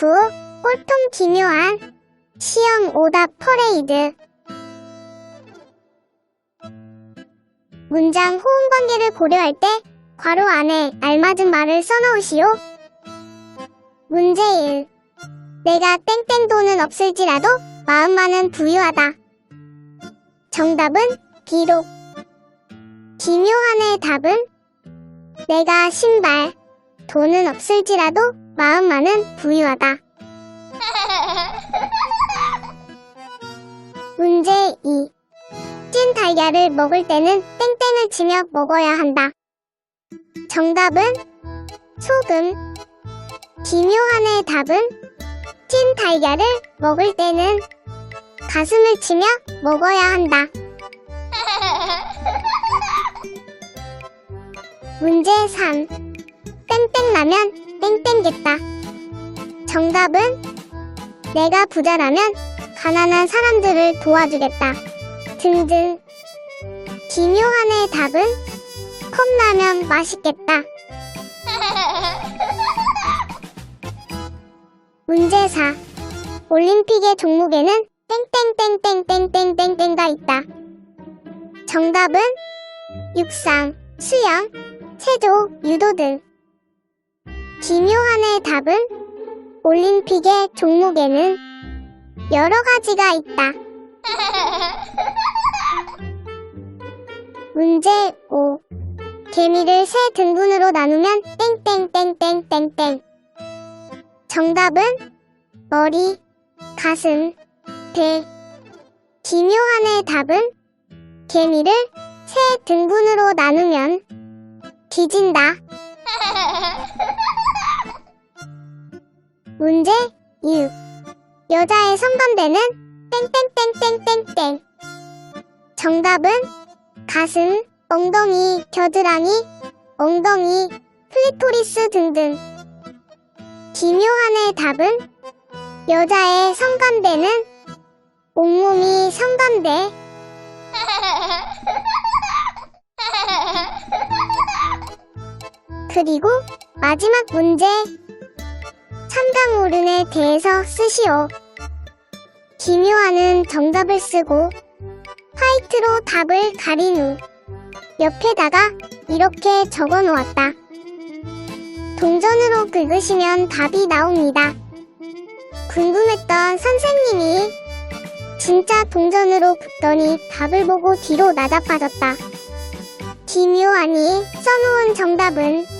아이쿠, 꼴통 기묘한 시험 오답 퍼레이드. 문장 호응 관계를 고려할 때 괄호 안에 알맞은 말을 써놓으시오. 문제 1. 내가 땡땡 돈은 없을지라도 마음만은 부유하다. 정답은 비록. 기묘한의 답은 내가 신발, 돈은 없을지라도 마음만은 부유하다. 문제 2. 찐 달걀을 먹을 때는 땡땡을 치며 먹어야 한다. 정답은 소금. 기묘한의 답은 찐 달걀을 먹을 때는 가슴을 치며 먹어야 한다. 문제 3. 땡땡 나면 땡땡겠다. 정답은 내가 부자라면 가난한 사람들을 도와주겠다. 등등. 기묘한의 답은 컵라면 맛있겠다. 문제 4. 올림픽의 종목에는 땡땡땡땡땡땡땡땡가 있다. 정답은 육상, 수영, 체조, 유도 등. 기묘한의 답은 올림픽의 종목에는 여러 가지가 있다. 문제 5. 개미를 세 등분으로 나누면 땡땡땡땡땡땡. 정답은 머리, 가슴, 배. 기묘한의 답은 개미를 세 등분으로 나누면 뒤진다. 문제 6. 여자의 성반대는 땡땡땡땡땡땡. 정답은 가슴, 엉덩이, 겨드랑이, 엉덩이, 클리토리스 등등. 기묘한의 답은 여자의 성감대는 온몸이 성감대. 그리고 마지막 문제. 삼강오른에 대해서 쓰시오. 기묘한은 정답을 쓰고 화이트로 답을 가린 후 옆에다가 이렇게 적어 놓았다. 동전으로 긁으시면 답이 나옵니다. 궁금했던 선생님이 진짜 동전으로 긁더니 답을 보고 뒤로 나자빠졌다. 기묘하니 써놓은 정답은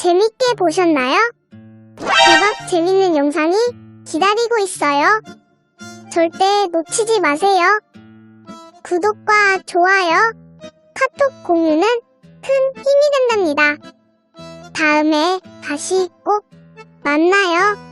재밌게 보셨나요? 대박 재밌는 영상이 기다리고 있어요. 절대 놓치지 마세요. 구독과 좋아요, 카톡 공유는 큰 힘이 된답니다. 다음에 다시 꼭 만나요.